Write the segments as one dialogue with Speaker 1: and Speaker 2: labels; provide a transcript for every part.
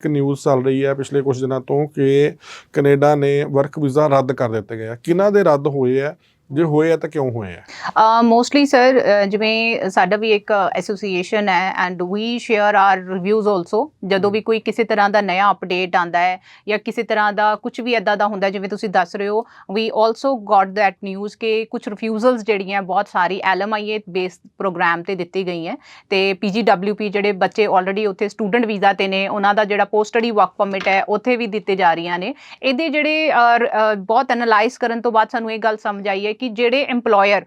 Speaker 1: ਇੱਕ ਨਿਊਜ਼ ਚੱਲ ਰਹੀ ਹੈ ਪਿਛਲੇ ਕੁਝ ਦਿਨਾਂ ਤੋਂ ਕਿ ਕੈਨੇਡਾ ਨੇ ਵਰਕ ਵੀਜ਼ਾ ਰੱਦ ਕਰ ਦਿੱਤੇ ਗਏ ਆ। ਕਿਹਨਾਂ ਦੇ ਰੱਦ ਹੋਏ ਆ? ਜੇ ਹੋਏ ਆ ਤਾਂ ਕਿਉਂ ਹੋਏ ਆ?
Speaker 2: ਮੋਸਟਲੀ ਸਰ ਜਿਵੇਂ ਸਾਡਾ ਵੀ ਇੱਕ ਐਸੋਸੀਏਸ਼ਨ ਹੈ and we share our reviews also ਜਦੋਂ ਵੀ ਕੋਈ ਕਿਸੇ ਤਰ੍ਹਾਂ ਦਾ ਨਵਾਂ ਅਪਡੇਟ ਆਂਦਾ ਹੈ ਜਾਂ ਕਿਸੇ ਤਰ੍ਹਾਂ ਦਾ ਕੁਝ ਵੀ ਐਦਾਂ ਦਾ ਹੁੰਦਾ ਜਿਵੇਂ ਤੁਸੀਂ ਦੱਸ ਰਹੇ ਹੋ we also got that news ਕਿ ਕੁਝ ਰਿਫਿਊਜ਼ਲਸ ਜਿਹੜੀਆਂ ਬਹੁਤ ਸਾਰੀ ਐਲਐਮਆਈਏ ਬੇਸ ਪ੍ਰੋਗਰਾਮ ਤੇ ਦਿੱਤੀ ਗਈ ਹੈ। ਤੇ ਪੀਜੀਡਬਲਯੂਪੀ ਜਿਹੜੇ ਬੱਚੇ ਆਲਰੇਡੀ ਉੱਥੇ ਸਟੂਡੈਂਟ ਵੀਜ਼ਾ ਤੇ ਨੇ ਉਹਨਾਂ ਦਾ ਜਿਹੜਾ ਪੋਸਟ ਸਟੱਡੀ ਵਰਕ ਪਰਮਿਟ ਹੈ ਉੱਥੇ ਵੀ ਦਿੱਤੇ ਜਾ ਰਹੀਆਂ ਨੇ। ਇਹਦੇ ਜਿਹੜੇ ਬਹੁਤ ਐਨਾਲਾਈਜ਼ ਕਰਨ ਤੋਂ ਬਾਅਦ ਸਾਨੂੰ ਇਹ ਗੱਲ ਸਮਝ ਆਈ ਹੈ ਕਿ ਜਿਹੜੇ EMPLOYER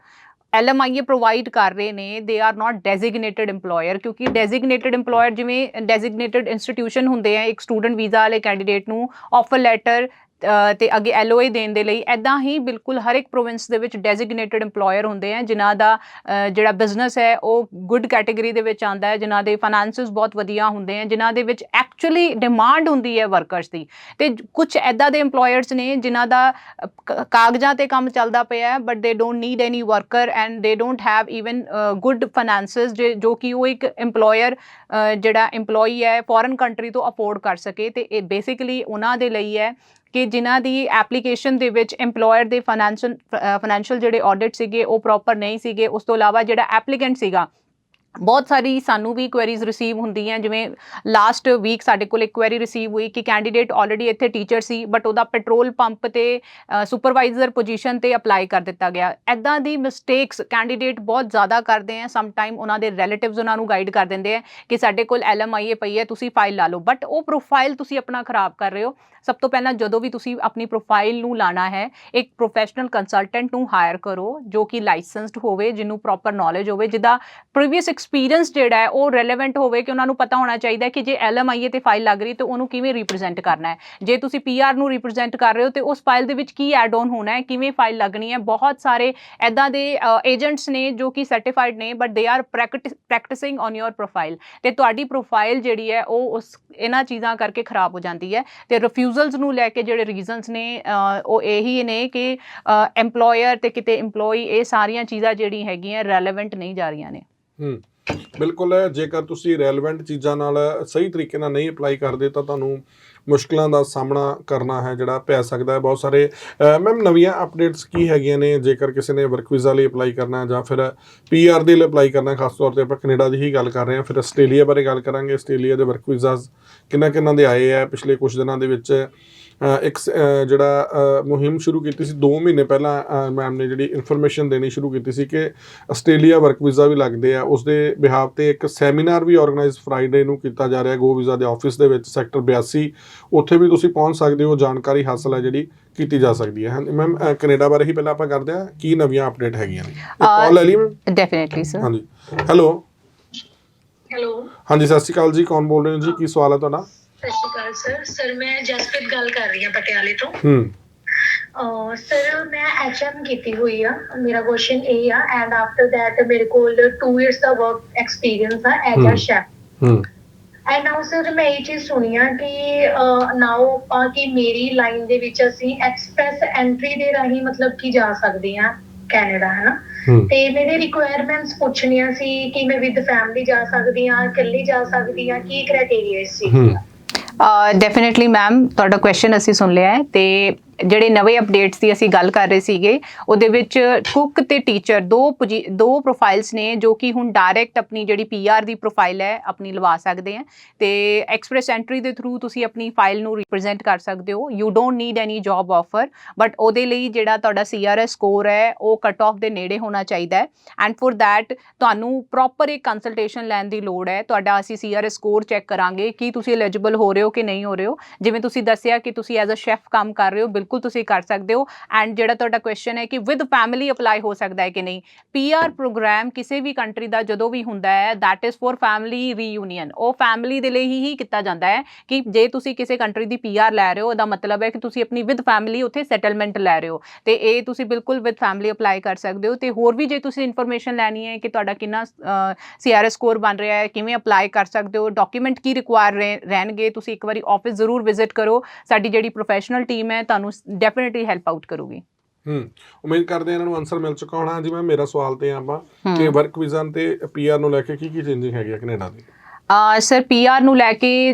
Speaker 2: LMIA ਪ੍ਰੋਵਾਈਡ ਕਰ ਰਹੇ ਨੇ they are not designated EMPLOYER ਕਿਉਂਕਿ ਡੈਜ਼ਿਗਨੇਟਿਡ EMPLOYER ਜਿਵੇਂ ਡੈਜ਼ਿਗਨੇਟਿਡ ਇੰਸਟੀਟਿਊਸ਼ਨ ਹੁੰਦੇ ਆ, ਇੱਕ ਸਟੂਡੈਂਟ ਵੀਜ਼ਾ ਵਾਲੇ ਕੈਂਡੀਡੇਟ ਨੂੰ ਆਫਰ ਲੈਟਰ ਤੇ ਅੱਗੇ LOA ਦੇਣ ਦੇ ਲਈ ਐਦਾਂ ਹੀ ਬਿਲਕੁਲ ਹਰ ਇੱਕ ਪ੍ਰੋਵਿੰਸ ਦੇ ਵਿੱਚ ਡੈਜ਼ਿਗਨੇਟਿਡ EMPLOYER ਹੁੰਦੇ ਆ, ਜਿਨ੍ਹਾਂ ਦਾ ਜਿਹੜਾ ਬਿਜ਼ਨਸ ਹੈ, ਉਹ ਗੁੱਡ ਕੈਟਾਗਰੀ ਦੇ ਵਿੱਚ ਆਂਦਾ ਹੈ, ਜਿਨ੍ਹਾਂ ਦੇ ਫਾਈਨਾਂਸਸ ਬਹੁਤ ਵਧੀਆ ਹੁੰਦੇ ਆ, ਜਿਨ੍ਹਾਂ ਦੇ ਵਿੱਚ ਐਕਚੁਅਲੀ ਡਿਮਾਂਡ ਹੁੰਦੀ ਹੈ ਵਰਕਰਸ ਦੀ। ਤੇ ਕੁਝ ਐਦਾਂ ਦੇ EMPLOYERS ਨੇ ਜਿਨ੍ਹਾਂ ਦਾ ਕ- ਕਾਗਜ਼ਾਂ ਤੇ ਕੰਮ ਚੱਲਦਾ ਪਿਆ ਹੈ but they don't need any worker and they don't have even good finances ਜੋ ਕਿ ਉਹ ਇੱਕ EMPLOYER ਜਿਹੜਾ EMPLOYEE ਹੈ ਫੋਰਨ ਕੰਟਰੀ ਤੋਂ ਅਫੋਰਡ ਕਰ ਸਕੇ ਤੇ ਇਹ ਬੇਸਿਕਲੀ ਉਹਨਾਂ ਦੇ ਲਈ ਹੈ ਕਿ ਜਿਨ੍ਹਾਂ ਦੀ ਐਪਲੀਕੇਸ਼ਨ ਦੇ ਵਿੱਚ EMPLOYER ਦੇ ਫਾਈਨੈਂਸ਼ੀਅਲ ਫਾਈਨੈਂਸ਼ੀਅਲ ਜਿਹੜੇ ਆਡਿਟ ਸੀਗੇ ਉਹ ਪ੍ਰੋਪਰ ਨਹੀਂ ਸੀਗੇ, ਉਸ ਤੋਂ ਇਲਾਵਾ ਜਿਹੜਾ ਐਪਲੀਕੈਂਟ ਸੀਗਾ ਬਹੁਤ ਸਾਰੀ ਸਾਨੂੰ ਵੀ ਕੁਐਰੀਜ਼ ਰਿਸੀਵ ਹੁੰਦੀਆਂ, ਜਿਵੇਂ ਲਾਸਟ ਵੀਕ ਸਾਡੇ ਕੋਲ ਇੱਕ ਕੁਐਰੀ ਰਿਸੀਵ ਹੋਈ ਕਿ ਕੈਂਡੀਡੇਟ ਆਲਰੇਡੀ ਇੱਥੇ ਟੀਚਰ ਸੀ ਬਟ ਉਹਦਾ ਪੈਟਰੋਲ ਪੰਪ ਤੇ ਸੁਪਰਵਾਈਜ਼ਰ ਪੋਜੀਸ਼ਨ ਤੇ ਅਪਲਾਈ ਕਰ ਦਿੱਤਾ ਗਿਆ। ਐਦਾਂ ਦੀ ਮਿਸਟੇਕਸ ਕੈਂਡੀਡੇਟ ਬਹੁਤ ਜ਼ਿਆਦਾ ਕਰਦੇ ਆ ਸਮ ਟਾਈਮ ਉਹਨਾਂ ਦੇ ਰਿਲੇਟਿਵਸ ਉਹਨਾਂ ਨੂੰ ਗਾਈਡ ਕਰ ਦਿੰਦੇ ਆ ਕਿ ਸਾਡੇ ਕੋਲ ਐਲਐਮਆਈਏ ਪਈ ਹੈ, ਤੁਸੀਂ ਫਾਈਲ ਲਾ ਲਓ। ਬਟ ਉਹ ਪ੍ਰੋਫਾਈਲ ਤੁਸੀਂ ਆਪਣਾ ਖਰਾਬ ਕਰ ਰਹੇ ਹੋ। ਸਭ ਤੋਂ ਪਹਿਲਾਂ ਜਦੋਂ ਵੀ ਤੁਸੀਂ ਆਪਣੀ ਪ੍ਰੋਫਾਈਲ ਨੂੰ ਲਾਣਾ ਹੈ, ਇੱਕ ਪ੍ਰੋਫੈਸ਼ਨਲ ਕੰਸਲਟੈਂਟ ਨੂੰ ਹਾਇਰ ਕਰੋ, ਜੋ ਕਿ ਲਾਇਸੈਂਸਡ ਹੋਵੇ, ਜਿਹਨੂੰ ਪ੍ਰੋਪਰ ਨੌਲੇਜ ਹੋਵੇ, ਜਿਹਦਾ ਪ੍ਰੀਵੀਅਸ ਐਕਸਪੀਰੀਅੰਸ ਜਿਹੜਾ ਹੈ, ਉਹ ਰੈਲੇਵੈਂਟ ਹੋਵੇ ਕਿ ਉਹਨਾਂ ਨੂੰ ਪਤਾ ਹੋਣਾ ਚਾਹੀਦਾ ਕਿ ਜੇ ਐਲਐਮਆਈਏ ਤੇ ਫਾਈਲ ਲੱਗ ਰਹੀ ਤੇ ਉਹਨੂੰ ਕਿਵੇਂ ਰਿਪਰੈਜ਼ੈਂਟ ਕਰਨਾ ਹੈ। ਜੇ ਤੁਸੀਂ ਪੀਆਰ ਨੂੰ ਰਿਪਰੈਜ਼ੈਂਟ ਕਰ ਰਹੇ ਹੋ, ਤੇ ਉਸ ਫਾਈਲ ਦੇ ਵਿੱਚ ਕੀ ਐਡ ਆਨ ਹੋਣਾ ਹੈ, ਕਿਵੇਂ ਫਾਈਲ ਲੱਗਣੀ ਹੈ, ਬਹੁਤ ਸਾਰੇ ਐਦਾਂ ਦੇ ਏਜੰਟਸ ਨੇ ਜੋ ਕਿ ਸਰਟੀਫਾਈਡ ਨੇ but they are practising on your profile ਤੇ ਤੁਹਾਡੀ ਪ੍ਰੋਫਾਈਲ ਜਿਹੜੀ ਹੈ, ਉਹ ਉਸ, ਇਹਨਾਂ ਚੀਜ਼ਾਂ ਕਰਕੇ ਖਰਾਬ ਹੋ ਜਾਂਦੀ ਹੈ। ਤੇ ਰਿਫਿਊਜ਼ਲਸ ਨੂੰ ਲੈ ਕੇ ਜਿਹੜੇ ਰੀਜ਼ਨਸ ਨੇ ਉਹ ਇਹੀ ਨੇ ਕਿ EMPLOYER ਤੇ ਕਿਤੇ EMPLOYEE ਇਹ ਸਾਰੀਆਂ ਚੀਜ਼ਾਂ ਜਿਹੜੀ ਹੈਗੀਆਂ ਰੈਲੇਵੈਂਟ ਨਹੀਂ ਜਾ ਰਹੀਆਂ ਨੇ।
Speaker 1: ਹੂੰ। ਬਿਲਕੁਲ, ਜੇਕਰ ਤੁਸੀਂ ਰੈਲੇਵੈਂਟ ਚੀਜ਼ਾਂ ਨਾਲ ਸਹੀ ਤਰੀਕੇ ਨਾਲ ਨਹੀਂ ਅਪਲਾਈ ਕਰਦੇ, ਤਾਂ ਤੁਹਾਨੂੰ ਮੁਸ਼ਕਲਾਂ ਦਾ ਸਾਹਮਣਾ ਕਰਨਾ ਹੈ ਜਿਹੜਾ ਪੈ ਸਕਦਾ ਹੈ। ਬਹੁਤ ਸਾਰੇ ਮੈਮ ਨਵੀਆਂ ਅਪਡੇਟਸ ਕੀ ਹੈਗੀਆਂ ਨੇ? ਜੇਕਰ ਕਿਸੇ ਨੇ ਵਰਕ ਵੀਜ਼ਾ ਲਈ ਅਪਲਾਈ ਕਰਨਾ ਜਾਂ ਫਿਰ ਪੀਆਰ ਦੇ ਲਈ ਅਪਲਾਈ ਕਰਨਾ ਖਾਸ ਤੌਰ ਤੇ ਆਪਾਂ ਕੈਨੇਡਾ ਦੀ ਹੀ ਗੱਲ ਕਰ ਰਹੇ ਹਾਂ, ਫਿਰ ਆਸਟ੍ਰੇਲੀਆ ਬਾਰੇ ਗੱਲ ਕਰਾਂਗੇ। ਆਸਟ੍ਰੇਲੀਆ ਦੇ ਵਰਕ ਵੀਜ਼ਾਸ ਕਿੰਨਾ ਕਿੰਨਾ ਦੇ ਆਏ ਆ ਪਿਛਲੇ ਕੁਝ ਦਿਨਾਂ ਦੇ ਵਿੱਚ। ਇੱਕ ਜਿਹੜਾ ਮੁਹਿੰਮ ਸ਼ੁਰੂ ਕੀਤੀ ਸੀ 2 ਮਹੀਨੇ ਪਹਿਲਾਂ ਮੈਮ ਨੇ ਜਿਹੜੀ ਇਨਫੋਰਮੇਸ਼ਨ ਦੇਣੀ ਸ਼ੁਰੂ ਕੀਤੀ ਸੀ ਕਿ ਆਸਟ੍ਰੇਲੀਆ ਵਰਕ ਵੀਜ਼ਾ ਵੀ ਲੱਗਦੇ ਆ। ਉਸ ਦੇ ਬਿਹਾਫ ਤੇ ਇੱਕ ਸੈਮੀਨਾਰ ਵੀ ਆਰਗੇਨਾਈਜ਼ ਫਰਾਈਡੇ ਨੂੰ ਕੀਤਾ ਜਾ ਰਿਹਾ ਗੋ ਵੀਜ਼ਾ ਦੇ ਆਫਿਸ ਦੇ ਵਿੱਚ ਸੈਕਟਰ 82 ਉੱਥੇ ਵੀ ਤੁਸੀਂ ਪਹੁੰਚ ਸਕਦੇ ਹੋ ਜਾਣਕਾਰੀ ਹਾਸਲ ਹੈ ਜਿਹੜੀ ਕੀਤੀ ਜਾ ਸਕਦੀ ਹੈ। ਮੈਮ ਕੈਨੇਡਾ ਬਾਰੇ ਹੀ ਪਹਿਲਾਂ ਆਪਾਂ ਕਰਦੇ ਆ ਕੀ ਨਵੀਆਂ ਅਪਡੇਟ ਹੈਗੀਆਂ ਨੇ? ਕਾਲ ਲੈ ਲਈ ਮੈਮ
Speaker 2: ਡੈਫੀਨਿਟਲੀ ਸਰ
Speaker 1: ਹਾਂਜੀ। ਹੈਲੋ
Speaker 3: ਹੈਲੋ
Speaker 1: ਹਾਂਜੀ ਸਤਿ ਸ਼੍ਰੀ ਅਕਾਲ ਜੀ ਕੌਣ ਬੋਲ ਰਹੇ ਹੋ ਜੀ? ਕੀ ਸਵਾਲ ਹੈ ਤੁਹਾਡਾ?
Speaker 3: ਸਤਿ ਸ਼੍ਰੀ ਅਕਾਲ ਸਰ। ਸਰ ਮੈਂ ਜਸਪ੍ਰੀਤ ਗੱਲ ਕਰ ਰਹੀ ਹਾਂ ਪਟਿਆਲੇ ਤੋਂ।
Speaker 1: ਹੂੰ।
Speaker 3: ਸਰ ਮੈਂ ਐਚਐਮ ਕੀਤੀ ਹੋਈ ਆ। ਮੇਰਾ ਕੁਐਸਚਨ ਇਹ ਆ ਐਂਡ ਆਫਟਰ ਥੈਟ ਮੇਰੇ ਕੋਲ 2 ਇਅਰਸ ਦਾ ਵਰਕ ਐਕਸਪੀਰੀਅੰਸ ਆ ਐਜ਼ ਅ। ਸ਼ੈਫ
Speaker 1: ਹੂੰ।
Speaker 3: ਐਂਡ ਨਾਓ ਸਰ ਮੈਂ ਇਹ ਚੀਜ਼ ਸੁਣੀ ਆ ਕਿ ਨਾਓ ਆਪਾਂ ਕਿ ਮੇਰੀ ਲਾਈਨ ਦੇ ਵਿੱਚ ਅਸੀਂ ਐਕਸਪ੍ਰੈਸ ਐਂਟਰੀ ਦੇ ਰਾਹੀਂ ਮਤਲਬ ਕਿ ਜਾ ਸਕਦੇ ਆ ਕੈਨੇਡਾ ਹੈ ਨਾ
Speaker 1: ਹੂੰ।
Speaker 3: ਤੇ ਮੇਰੇ ਰਿਕੁਆਇਰਮੈਂਟਸ ਪੁੱਛਣੀਆਂ ਸੀ ਕਿ ਮੈਂ ਵਿਦ ਫੈਮਿਲੀ ਜਾ ਸਕਦੀ ਆ ਇਕੱਲੀ ਜਾ ਸਕਦੀ ਆ ਕੀ ਕ੍ਰਾਈਟੇਰੀਆ ਸੀ?
Speaker 1: ਹੂੰ।
Speaker 2: ਡੈਫੀਨਿਟਲੀ ਮੈਮ ਤੁਹਾਡਾ ਕੁਐਸਚਨ ਅਸੀਂ ਸੁਣ ਲਿਆ ਹੈ ਤੇ ਜਿਹੜੇ ਨਵੇਂ ਅਪਡੇਟਸ ਦੀ ਅਸੀਂ ਗੱਲ ਕਰ ਰਹੇ ਸੀਗੇ, ਉਹਦੇ ਵਿੱਚ ਕੁੱਕ ਤੇ ਟੀਚਰ ਦੋ ਦੋ ਪ੍ਰੋਫਾਈਲਸ ਨੇ ਜੋ ਕਿ ਹੁਣ ਡਾਇਰੈਕਟ ਆਪਣੀ ਜਿਹੜੀ ਪੀਆਰ ਦੀ ਪ੍ਰੋਫਾਈਲ ਹੈ, ਆਪਣੀ ਲਵਾ ਸਕਦੇ ਆ ਤੇ ਐਕਸਪ੍ਰੈਸ ਐਂਟਰੀ ਦੇ ਥਰੂ ਤੁਸੀਂ ਆਪਣੀ ਫਾਈਲ ਨੂੰ ਰਿਪਰੈਜ਼ੈਂਟ ਕਰ ਸਕਦੇ ਹੋ। You don't need any job offer but ਉਹਦੇ ਲਈ ਜਿਹੜਾ ਤੁਹਾਡਾ ਸੀਆਰਐਸ ਸਕੋਰ ਹੈ, ਉਹ ਕਟ ਆਫ ਦੇ ਨੇੜੇ ਹੋਣਾ ਚਾਹੀਦਾ ਹੈ। ਐਂਡ ਫੋਰ दैट ਤੁਹਾਨੂੰ ਪ੍ਰੋਪਰ ਇੱਕ ਕੰਸਲਟੇਸ਼ਨ ਲੈਣ ਦੀ ਲੋੜ ਹੈ। ਤੁਹਾਡਾ ਅਸੀਂ ਸੀਆਰਐਸ ਸਕੋਰ ਚੈੱਕ ਕਰਾਂਗੇ ਕਿ ਤੁਸੀਂ ਐਲੀਜੀਬਲ ਹੋ ਰਹੇ ਹੋ ਕਿ ਨਹੀਂ ਹੋ ਰਹੇ ਹੋ। ਜਿਵੇਂ ਤੁਸੀਂ ਦੱਸਿਆ ਕਿ ਤੁਸੀਂ ਐਜ਼ ਅ ਸ਼ੈਫ ਕੰਮ ਕਰ ਰਹੇ ਹੋ, ਬਿਲਕੁਲ ਬਿਲਕੁਲ ਤੁਸੀਂ ਕਰ ਸਕਦੇ ਹੋ। ਐਂਡ ਜਿਹੜਾ ਤੁਹਾਡਾ ਕੁਐਸਚਨ ਹੈ ਕਿ ਵਿਦ ਫੈਮਿਲੀ ਅਪਲਾਈ ਹੋ ਸਕਦਾ ਹੈ ਕਿ ਨਹੀਂ। ਪੀਆਰ ਪ੍ਰੋਗਰਾਮ ਕਿਸੇ ਵੀ ਕੰਟਰੀ ਦਾ ਜਦੋਂ ਵੀ ਹੁੰਦਾ ਹੈ, that is for family reunion ਉਹ ਫੈਮਿਲੀ ਦੇ ਲਈ ਹੀ ਕੀਤਾ ਜਾਂਦਾ ਹੈ ਕਿ ਜੇ ਤੁਸੀਂ ਕਿਸੇ ਕੰਟਰੀ ਦੀ ਪੀਆਰ ਲੈ ਰਹੇ ਹੋ, ਉਹਦਾ ਮਤਲਬ ਹੈ ਕਿ ਤੁਸੀਂ ਆਪਣੀ ਵਿਦ ਫੈਮਿਲੀ ਉੱਥੇ ਸੈਟਲਮੈਂਟ ਲੈ ਰਹੇ ਹੋ। ਤੇ ਇਹ ਤੁਸੀਂ ਬਿਲਕੁਲ ਵਿਦ ਫੈਮਿਲੀ ਅਪਲਾਈ ਕਰ ਸਕਦੇ ਹੋ। ਤੇ ਹੋਰ ਵੀ ਜੇ ਤੁਸੀਂ ਇਨਫੋਰਮੇਸ਼ਨ ਲੈਣੀ ਹੈ ਕਿ ਤੁਹਾਡਾ ਕਿੰਨਾ ਸੀਆਰਐਸ ਸਕੋਰ ਬਣ ਰਿਹਾ ਹੈ, ਕਿਵੇਂ ਅਪਲਾਈ ਕਰ ਸਕਦੇ ਹੋ ਡਾਕੂਮੈਂਟ ਕੀ ਰਿਕੁਆਇਰ ਰਹਿਣਗੇ, ਤੁਸੀਂ ਇੱਕ ਵਾਰੀ ਆਫਿਸ ਜ਼ਰੂਰ ਵਿਜ਼ਿਟ ਕਰੋ। ਸਾਡੀ ਜਿਹੜੀ ਪ੍ਰੋਫੈਸ਼ਨਲ ਟੀਮ ਹੈ, ਤੁਹਾਨੂੰ ਡੈਫੀਨਿਟਲੀ ਹੈਲਪ ਆਊਟ ਕਰੂਗੀ।
Speaker 1: ਹੂੰ ਉਮੀਦ ਕਰਦੇ ਹਾਂ ਇਹਨਾਂ ਨੂੰ ਆਨਸਰ ਮਿਲ ਚੁੱਕਾ ਹੋਣਾ। ਜੀ ਮੈਂ ਮੇਰਾ ਸਵਾਲ ਤੇ ਆਪਾਂ। ਕਿ ਵਰਕ ਵੀਜ਼ਾ ਤੇ ਪੀਆਰ ਨੂੰ ਲੈ ਕੇ ਕੀ ਕੀ ਚੇਂਜਿੰਗ ਹੈਗੀ ਆ ਕੈਨੇਡਾ ਦੀ?
Speaker 2: ਸਰ ਪੀਆਰ ਨੂੰ ਲੈ ਕੇ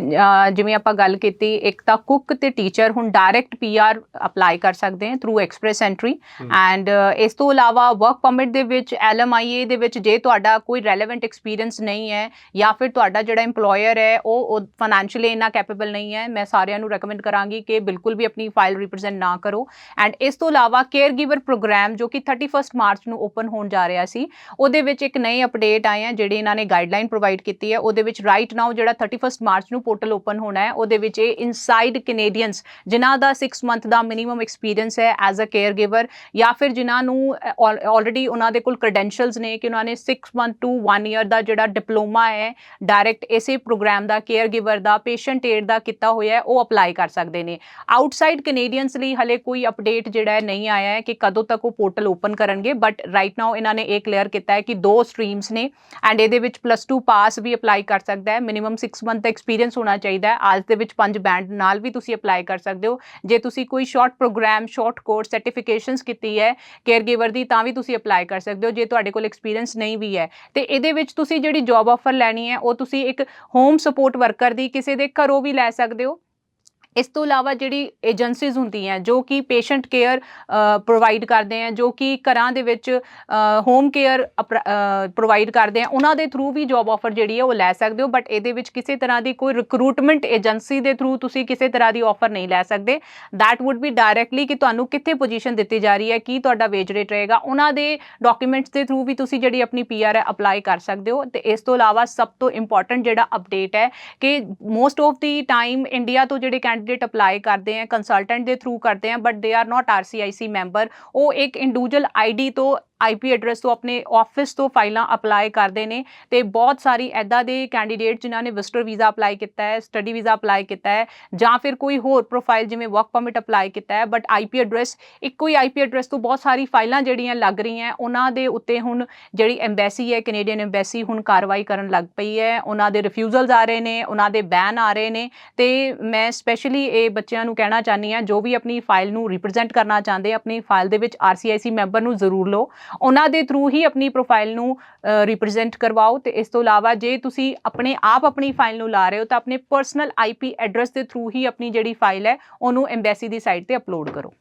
Speaker 2: ਜਿਵੇਂ ਆਪਾਂ ਗੱਲ ਕੀਤੀ ਇੱਕ ਤਾਂ ਕੁੱਕ ਤੇ ਟੀਚਰ ਹੁਣ ਡਾਇਰੈਕਟ ਪੀਆਰ ਅਪਲਾਈ ਕਰ ਸਕਦੇ ਹਨ ਥਰੂ ਐਕਸਪ੍ਰੈਸ ਐਂਟਰੀ। ਐਂਡ ਇਸ ਤੋਂ ਇਲਾਵਾ ਵਰਕ ਪਰਮਿਟ ਦੇ ਵਿੱਚ ਐਲਐਮਆਈਏ ਦੇ ਵਿੱਚ ਜੇ ਤੁਹਾਡਾ ਕੋਈ ਰੈਲੇਵੈਂਟ ਐਕਸਪੀਰੀਅੰਸ ਨਹੀਂ ਹੈ ਜਾਂ ਫਿਰ ਤੁਹਾਡਾ ਜਿਹੜਾ EMPLOYER ਹੈ ਉਹ ਫਾਈਨੈਂਸ਼ੀਅਲੀ ਇੰਨਾ ਕੈਪੇਬਲ ਨਹੀਂ ਹੈ ਮੈਂ ਸਾਰਿਆਂ ਨੂੰ ਰეკਮੈਂਡ ਕਰਾਂਗੀ ਕਿ ਬਿਲਕੁਲ ਵੀ ਆਪਣੀ ਫਾਈਲ ਰਿਪਰੈਜ਼ੈਂਟ ਨਾ ਕਰੋ ਐਂਡ ਇਸ ਤੋਂ ਇਲਾਵਾ ਕੇਅਰ ਗਿਵਰ ਪ੍ਰੋਗਰਾਮ ਜੋ ਕਿ 31 ਮਾਰਚ ਨੂੰ ਓਪਨ ਹੋਣ ਜਾ ਰਿਹਾ ਸੀ ਉਹਦੇ ਵਿੱਚ ਇੱਕ ਨਈ ਅਪਡੇਟ ਆਏ ਹੈ ਜਿਹੜੀ ਇਹਨਾਂ ਨੇ ਗਾਈਡਲਾਈਨ ਪ੍ਰੋਵਾਈਡ ਕੀਤੀ ਹੈ ਉਹਦੇ ਵਿੱਚ ਰਾਈਟ ਨਾਓ ਜਿਹੜਾ 31 ਮਾਰਚ ਨੂੰ ਪੋਰਟਲ ਓਪਨ ਹੋਣਾ ਹੈ, ਉਹਦੇ ਵਿੱਚ ਇਹ ਇਨਸਾਈਡ ਕੈਨੇਡੀਅਨਸ ਜਿਨ੍ਹਾਂ ਦਾ 6 ਮੰਥ ਦਾ ਮਿਨੀਮਮ ਐਕਸਪੀਰੀਅੰਸ ਹੈ ਐਜ਼ ਅ ਕੇਅਰ ਗਿਵਰ ਜਾਂ ਫਿਰ ਜਿਨ੍ਹਾਂ ਨੂੰ ਆਲਰੇਡੀ ਉਹਨਾਂ ਦੇ ਕੋਲ ਕ੍ਰੈਡੈਂਸ਼ੀਅਲਸ ਨੇ ਕਿ ਉਹਨਾਂ ਨੇ 6 ਮੰਥ ਟੂ 1 ਇਅਰ ਦਾ ਜਿਹੜਾ ਡਿਪਲੋਮਾ ਹੈ ਡਾਇਰੈਕਟ ਇਸੇ ਪ੍ਰੋਗਰਾਮ ਦਾ ਕੇਅਰ ਗਿਵਰ ਦਾ ਪੇਸ਼ੈਂਟ ਏਡ ਦਾ ਕੀਤਾ ਹੋਇਆ ਹੈ, ਉਹ ਅਪਲਾਈ ਕਰ ਸਕਦੇ ਨੇ। ਆਊਟਸਾਈਡ ਕੈਨੇਡੀਅਨਸ ਲਈ ਹਲੇ ਕੋਈ ਅਪਡੇਟ ਜਿਹੜਾ ਹੈ ਨਹੀਂ ਆਇਆ ਹੈ ਕਿ ਕਦੋਂ ਤੱਕ ਉਹ ਪੋਰਟਲ ਓਪਨ ਕਰਨਗੇ ਬਟ ਰਾਈਟ ਨਾਓ ਇਹਨਾਂ ਨੇ ਇਹ ਕਲੀਅਰ ਕੀਤਾ ਹੈ ਕਿ ਦੋ ਸਟਰੀਮਸ ਨੇ ਐਂਡ ਇਹਦੇ ਵਿੱਚ ਪਲੱਸ 2 ਪਾਸ ਵੀ ਅਪਲਾਈ ਕਰ ਸਕਦਾ ਹੈ। ਮਿਨੀਮਮ 6 ਮੰਥ ਦਾ ਐਕਸਪੀਰੀਅੰਸ ਹੋਣਾ ਚਾਹੀਦਾ ਹੈ। ਅੱਜ ਦੇ ਵਿੱਚ ਪੰਜ ਬੈਂਡ ਨਾਲ ਵੀ ਤੁਸੀਂ ਅਪਲਾਈ ਕਰ ਸਕਦੇ ਹੋ। ਜੇ ਤੁਸੀਂ ਕੋਈ short programme short course certifications ਕੀਤੀ ਹੈ ਕੇਅਰ ਗਿਵਰ ਦੀ, ਤਾਂ ਵੀ ਤੁਸੀਂ ਅਪਲਾਈ ਕਰ ਸਕਦੇ ਹੋ। ਜੇ ਤੁਹਾਡੇ ਕੋਲ ਐਕਸਪੀਰੀਅੰਸ ਨਹੀਂ ਵੀ ਹੈ। ਤੇ ਇਹਦੇ ਵਿੱਚ ਤੁਸੀਂ ਜਿਹੜੀ ਜੌਬ ਆਫਰ ਲੈਣੀ ਹੈ, ਉਹ ਤੁਸੀਂ ਇੱਕ ਹੋਮ ਸਪੋਰਟ ਵਰਕਰ ਦੀ, ਕਿਸੇ ਦੇ ਘਰੋਂ ਵੀ ਲੈ ਸਕਦੇ ਹੋ। ਇਸ ਤੋਂ ਇਲਾਵਾ ਜਿਹੜੀ ਏਜੰਸੀਜ਼ ਹੁੰਦੀਆਂ, ਜੋ ਕਿ ਪੇਸ਼ੈਂਟ ਕੇਅਰ ਪ੍ਰੋਵਾਈਡ ਕਰਦੇ ਆ, ਜੋ ਕਿ ਘਰਾਂ ਦੇ ਵਿੱਚ ਹੋਮ ਕੇਅਰ ਪ੍ਰੋਵਾਈਡ ਕਰਦੇ ਆ, ਉਹਨਾਂ ਦੇ ਥਰੂ ਵੀ ਜੌਬ ਆਫਰ ਜਿਹੜੀ ਹੈ ਉਹ ਲੈ ਸਕਦੇ ਹੋ ਬਟ ਇਹਦੇ ਵਿੱਚ ਕਿਸੇ ਤਰ੍ਹਾਂ ਦੀ ਕੋਈ ਰਿਕਰੂਟਮੈਂਟ ਏਜੰਸੀ ਦੇ ਥਰੂ ਤੁਸੀਂ ਕਿਸੇ ਤਰ੍ਹਾਂ ਦੀ ਆਫਰ ਨਹੀਂ ਲੈ ਸਕਦੇ। That would be ਡਾਇਰੈਕਟਲੀ ਕਿ ਤੁਹਾਨੂੰ ਕਿੱਥੇ ਪੋਜੀਸ਼ਨ ਦਿੱਤੀ ਜਾ ਰਹੀ ਹੈ, ਕੀ ਤੁਹਾਡਾ ਵੇਜ ਰੇਟ ਰਹੇਗਾ, ਉਹਨਾਂ ਦੇ ਡਾਕੂਮੈਂਟਸ ਦੇ ਥਰੂ ਵੀ ਤੁਸੀਂ ਜਿਹੜੀ ਆਪਣੀ ਪੀਆਰ ਹੈ ਅਪਲਾਈ ਕਰ ਸਕਦੇ ਹੋ। ਤੇ ਇਸ ਤੋਂ ਇਲਾਵਾ ਸਭ ਤੋਂ ਇੰਪੋਰਟੈਂਟ ਜਿਹੜਾ ਅਪਡੇਟ ਹੈ ਕਿ most of the time India ਤੋਂ ਜਿਹੜੇ ਕੈਂਡੀਡੇਟ ਅਪਲਾਈ ਕਰਦੇ ਆ ਕੰਸਲਟੈਂਟ ਦੇ ਥਰੂ ਕਰਦੇ ਆ but they are not RCIC member ਉਹ ਇੱਕ ਇੰਡੀਵਿਜੂਅਲ ਆਈਡੀ ਤੋਂ ਆਈਪੀ ਐਡਰੈਸ ਤੋਂ ਆਪਣੇ ਆਫਿਸ ਤੋਂ ਫਾਈਲਾਂ ਅਪਲਾਈ ਕਰਦੇ ਨੇ ਤੇ ਬਹੁਤ ਸਾਰੀ ਐਦਾਂ ਦੇ ਕੈਂਡੀਡੇਟ ਜਿਨ੍ਹਾਂ ਨੇ ਵਿਜ਼ਟਰ ਵੀਜ਼ਾ ਅਪਲਾਈ ਕੀਤਾ ਹੈ ਸਟੱਡੀ ਵੀਜ਼ਾ ਅਪਲਾਈ ਕੀਤਾ ਹੈ ਜਾਂ ਫਿਰ ਕੋਈ ਹੋਰ ਪ੍ਰੋਫਾਈਲ ਜਿਵੇਂ ਵਰਕ ਪਰਮਿਟ ਅਪਲਾਈ ਕੀਤਾ ਹੈ ਬਟ ਆਈਪੀ ਐਡਰੈਸ ਇੱਕੋ ਹੀ ਆਈਪੀ ਐਡਰੈਸ ਤੋਂ ਬਹੁਤ ਸਾਰੀ ਫਾਈਲਾਂ ਜਿਹੜੀਆਂ ਲੱਗ ਰਹੀਆਂ, ਉਹਨਾਂ ਦੇ ਉੱਤੇ ਹੁਣ ਜਿਹੜੀ ਐਮਬੈਸੀ ਹੈ ਕੈਨੇਡੀਅਨ ਐਮਬੈਸੀ ਹੁਣ ਕਾਰਵਾਈ ਕਰਨ ਲੱਗ ਪਈ ਹੈ, ਉਹਨਾਂ ਦੇ ਰਿਫਿਊਜ਼ਲਸ ਆ ਰਹੇ ਨੇ, ਉਹਨਾਂ ਦੇ ਬੈਨ ਆ ਰਹੇ ਨੇ ਤੇ ਮੈਂ ਸਪੈਸ਼ਲੀ ਇਹ ਬੱਚਿਆਂ ਨੂੰ ਕਹਿਣਾ ਚਾਹਨੀ ਆ ਜੋ ਵੀ ਆਪਣੀ ਫਾਈਲ ਨੂੰ ਰਿਪਰੈਜ਼ੈਂਟ ਕਰਨਾ ਚਾਹੁੰਦੇ ਆਪਣੀ ਫਾਈਲ ਦੇ ਵਿੱਚ ਆਰਸੀਆਈਸੀ ਮੈਂਬਰ ਨੂੰ ਜ਼ਰੂਰ ਲਓ। ਉਹਨਾਂ ਦੇ ਥਰੂ ਹੀ ਆਪਣੀ ਪ੍ਰੋਫਾਈਲ ਨੂੰ ਰਿਪਰੈਜ਼ੈਂਟ ਕਰਵਾਓ ਤੇ ਇਸ ਤੋਂ ਇਲਾਵਾ ਜੇ ਤੁਸੀਂ ਆਪਣੇ ਆਪ ਆਪਣੀ ਫਾਈਲ ਨੂੰ ਲਾ ਰਹੇ ਹੋ ਤਾਂ ਆਪਣੇ ਪਰਸਨਲ ਆਈਪੀ ਐਡਰੈਸ ਦੇ ਥਰੂ ਹੀ ਆਪਣੀ ਜਿਹੜੀ ਫਾਈਲ ਹੈ, ਉਹਨੂੰ ਐਮਬੈਸੀ ਦੀ ਸਾਈਟ ਤੇ ਅਪਲੋਡ ਕਰੋ।